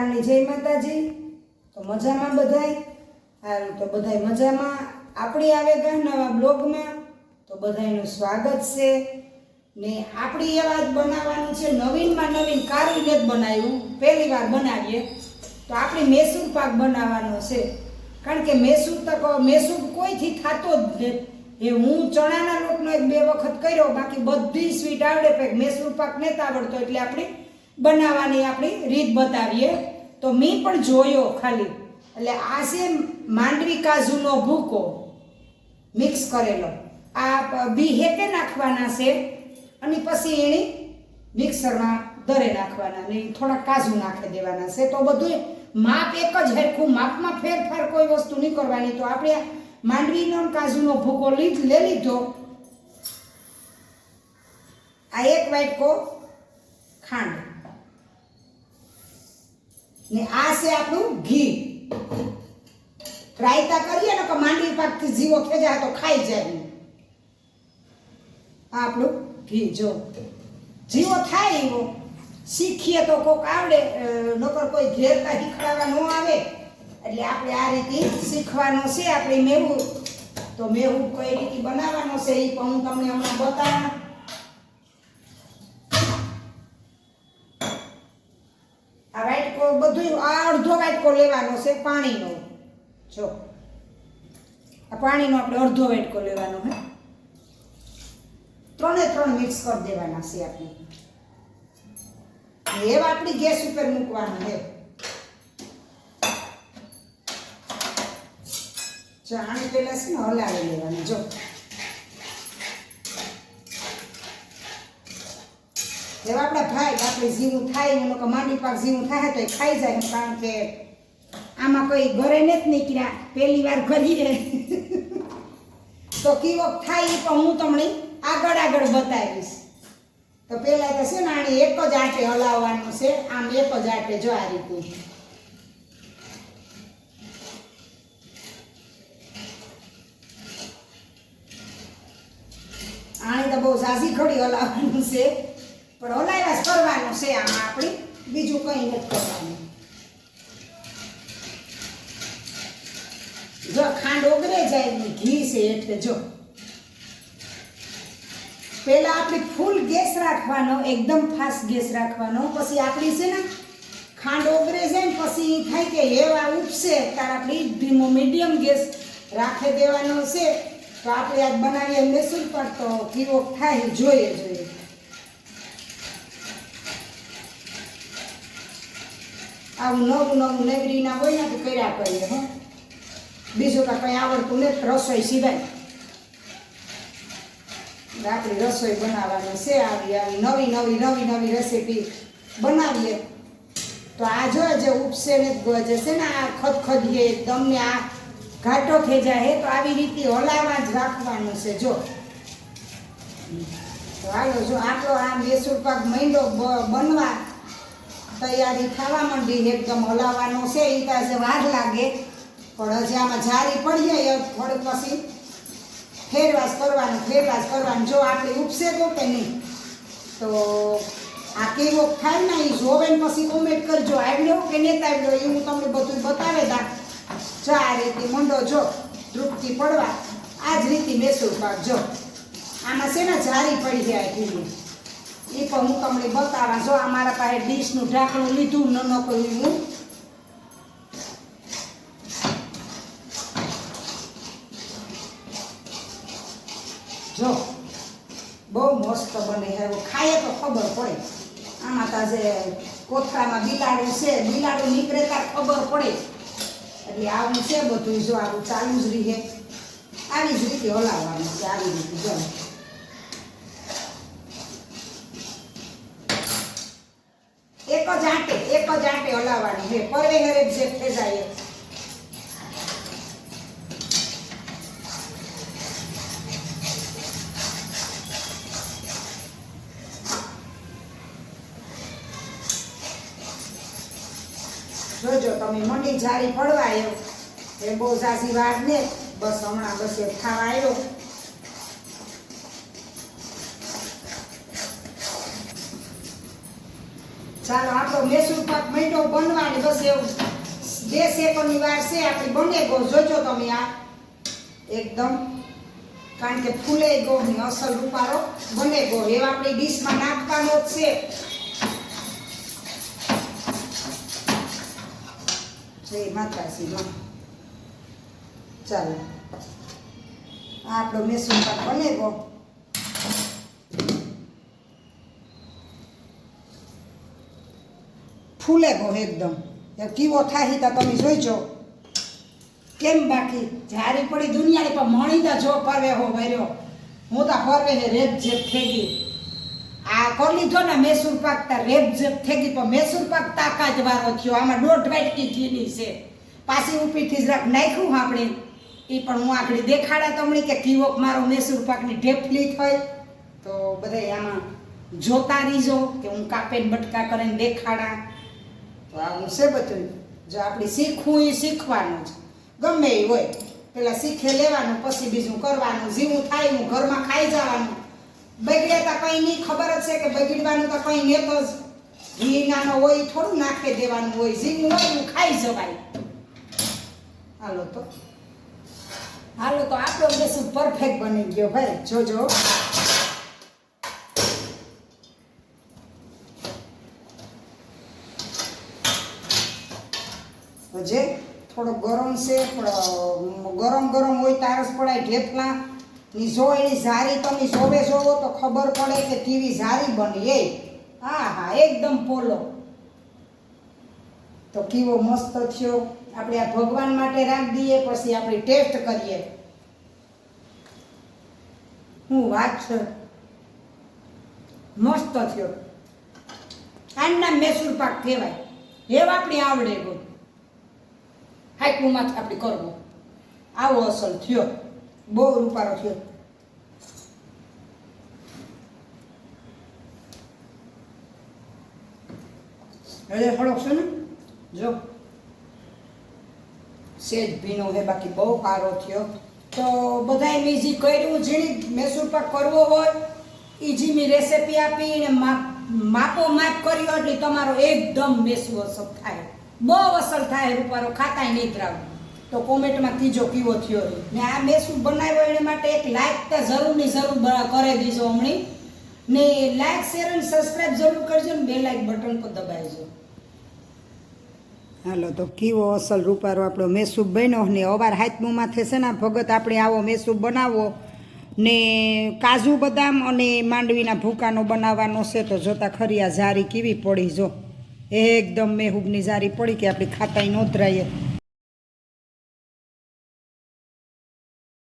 સવારની જય માતાજી. તો મજામાં બધાય? સારું તો બધાય મજામાં. આપણી આવે ગા નવા બ્લોગમાં. તો બધાયનું સ્વાગત છે. ને આપણી એ વાત બનાવવાનું છે, નવીનમાં નવીન કારીને જ બનાવ્યું. પહેલી વાર બનાવીએ. તો આપણી મૈસૂર પાક બનાવવાનો છે. કારણ કે મૈસૂર તક મેસૂર કોઈથી થતો જ એ હું ચણાના લોટનો એક બે વખત કર્યો, બાકી બધી સ્વીટ આવડે, પણ મેસૂર પાક નથી આવડતો. એટલે આપણી બનાવવાની આપણી રીત બતાવીએ. તો મેં પણ જોયો ખાલી. એટલે આ છે માંડવી કાજુનો ભૂકો મિક્સ કરેલો. આ બી હેકે નાખવાના છે અને પછી એની મિક્સરમાં દરે નાખવાના ને થોડા કાજુ નાખી દેવાના છે. તો બધું માપ એક જ હરખું માપમાં ફેરફાર કોઈ વસ્તુ નહીં કરવાની. તો આપણે માંડવીનો કાજુનો ભૂકો લીધ, લઈ લીધો. આ એક વાટકો ખાંડ. ને આ છે આપણું ઘી. રાયતા કરીએ ને કે માંડવી પાકથી જીવો ખેંચાય તો ખાઈ જાય. આ આપણું ઘી, જો. જીવો થાય એવો. શીખીએ તો કોક આવડે નકર કોઈ ઘેરતા શીખડાવવા ન આવે. એટલે આપણે આ રીતે શીખવાનો છે, આપણે મેવું. તો મેવું કઈ રીતે બનાવવાનો છે, એ પણ હું તમને હમણાં બતાવવા આ વાટકો બધું આ અડધો વાટકો લેવાનો છે, પાણીનો. જો, આ પાણીનો આપણે અડધો વાટકો લેવાનો હે. ત્રણે ત્રણ મિક્સ કરી દેવાના છે આપણે. એવા આપણી ગેસ ઉપર મૂકવાનું છે જો, આને પેલા છે ને હલાવી લેવાનું, જો. એવા આપણા ભાઈ આપણે જીવું થાય એનો કે માંડી પાક જીવું થાય તો એ ખાઈ જાય કારણ કે આમાં કોઈ ઘરે નથી નીકળ્યા, પહેલી વાર કરીએ તો કેવો થાય પણ હું તમને આગળ આગળ બતાવીશ. તો પહેલાં તો છે ને આને એક જ આટે હલાવવાનું છે, આમ એક જ આટે જો આ રીતે. આને તો બહુ ઝાઝી ખડી હલાવવાનું છે. પણ જ કરવાનું છે આમાં આપણે. બીજું કંઈ નથી કરવાનું. જો ખાંડ ઓગળે જાય ને ઘી છે એટલે જો. પહેલા આપણે ફૂલ ગેસ રાખવાનો, એકદમ ફાસ્ટ ગેસ રાખવાનો. પછી આપણી છે ને, ખાંડ ઓગળે જાય ને પછી એ થાય કે હેવા ઉપસે, ત્યારે આપણે ધીમો મીડિયમ ગેસ રાખી દેવાનો છે. તો આપણે આજ બનાવીએ મૈસૂર પાક તો કેવો થાય જોઈએ જોઈએ. આવું નવું નવું નેગરીના હોય ને તો કર્યા કરીએ, હો. બીજું કાંઈ કંઈ આવડતું નથી રસોઈ સિવાય. આપણી રસોઈ બનાવવાની છે, આવી આવી નવી નવી નવી નવી રેસીપી બનાવીએ. તો આ જો જે ઉપસે ને જે છે ને, આ ખદખદીએ, તમને ને આ ઘાટો થઈ જાય તો આવી રીતે હલાવા જ રાખવાનું છે, જો. તો હાલો જો, આટલો આ મેસૂર પાક મહિનો બનવા તૈયારી થવા માંડી એકદમ હલાવવાનો છે એ પાસે વાર લાગે. પણ હજી આમાં જારી પડી જાય થોડુંક પછી. ફેરવાશ કરવાનું ફેરવાશ કરવાનું. જો આપણે ઉપસે તો કે નહીં, તો આ કેવો થાય ને એ જોવે ને પછી કોમેન્ટ કરજો. આવ્યો કે નહીં આવ્યો એ હું તમને બધું બતાવે દા જો આ રીતે મંડો જો, તૃપ્તિ પડવા. આ જ રીતે મેસૂર પાક જો. આમાં છે ને જારી પડી જાય કીધું એ પણ હું તમને બતાવવા, જો અમારા પાસે ડીશનું ઢાંકણું લીધું ન ન કર્યું હું. જો, બહુ મસ્ત બને હવે ખાઈએ તો ખબર પડે. આમાં તો જે કોથળામાં બિલાડું છે, બિલાડું નીકળે તાર ખબર પડે. એટલે આવું છે બધું જો, આવું ચાલુ જ રહે. આવી જ રીતે હલાવવાનું છે, આવી રીતે જો. એક જ આંટે, એક જ આંટે હલાવવાની છે. પરવે ઘરે જે ફેજાય જોજો, તમે મંડી જારી પડવા આવ્યો એ બહુ ઝાઝી વાર ને બસ હમણાં બસ એ ખાવા આવ્યો. ચાલો આપણો મેસૂર પાક મહિનો બનવાની બસ એવું. બે સેકન્ડની વાર છે, આપણે બને ગો જોજો તમે આ. એકદમ. કારણ કે ફૂલે ગો ની અસલ રૂપારો બને ગો એવા આપણી ડીશમાં નાખવાનો જ છે. જય માતાજીમાં ચાલો. આપણો મેસૂર પાક બને ગો ફૂલે ગો એકદમ. કેવો થાય તા તમે જોઈજો. કેમ બાકી? જારી પડી દુનિયાની પણ મણી તો જો પરવે હો વર્યો હું તો પરવે ને રેપ જેપ થઈ ગઈ. આ કરી લીધો ને મેસૂર પાક તા રેપ જેપ થઈ ગઈ, પણ મેસૂર પાક તાકાત વાળો થયો. આમાં દોઢ વાટકી ઘીની છે. પાછી ઉપીથી જરાક નાખ્યું આપણે. એ પણ હું આગળ દેખાડા તમને કે કીવોક મારો મેસૂર પાકની ઢેફલી થઈ. તો બધા આમાં જોતા રહીજો કે હું કાપેન બટકા કરીને દેખાડા. તો આવું છે બધું જો આપણે શીખવું એ શીખવાનું જ ગમે એ હોય, પેલા શીખે લેવાનું, પછી બીજું કરવાનું, જીવું થાય હું ઘરમાં ખાઈ જવાનું. બગડ્યા તો કંઈ નહીં ખબર જ છે કે બગડવાનું તો કંઈ નેતો જ. ઘી નાનો હોય થોડું નાખી દેવાનું હોય ઝીંગું હોય હું ખાઈ જવાય. હાલો તો. હાલો તો આપણો બેસું પરફેક્ટ બની ગયો ભાઈ. જોજો. જે થોડો ગરમ છે ગરમ ગરમ હોય તારસ પડાય. ઢેફલા ની જો એની ઝારી તમે જોવે જોવો તો ખબર પડે કે કેવી ઝારી બની. એ, હા હા, એકદમ પોલો. તો કેવો મસ્ત થયો. આપણે આ ભગવાન માટે રાખી દઈએ, પછી આપણે ટેસ્ટ કરીએ. હું વાત છે. મસ્ત થયો. આના મેસૂર પાક કહેવાય. એવા આપણી આવડે ગયું હાઈકુમાંથી આપણે કરવું. આવો અસલ થયો. બહુ રૂપારો થયો. હવે થોડોક છે ને? જો. સેજ ભીનો છે બાકી બહુ સારો થયો. તો બધાએ મેં જે કર્યું જેની મેસૂર પાક કરવો હોય એ જે મેં રેસીપી આપી અને માપ માપો માપ કર્યો એટલે તમારો એકદમ મેસું અસર થાય. બહુ અસર થાય રૂપારો, ખાતાય નહીં ત્રાવ. તો કોમેન્ટમાં ત્રીજો કીવો થયો ને આ મેસું બનાવ્યો એને માટે એક લાઈક તો જરૂરની જરૂર કરી દીજો હમણી. ને લાઈક શેર અને સબસ્ક્રાઇબ જરૂર કરજો ને બે લાઈક બટન પર દબાવજો. હાલો, તો કીવો અસલ રૂપારો આપણો મેસૂબ બન્યો ને અવાર હાથમુંમાં થશે ને ભગત આપણે આવો મેસૂબ બનાવો. ને કાજુ બદામ અને માંડવીના ભૂકાનો બનાવવાનો છે, તો જોતા ખરી આ જારી કેવી પડી જો. એકદમ મેહૂબની જારી પડી કે આપણી ખાતાય નોતરાઈએ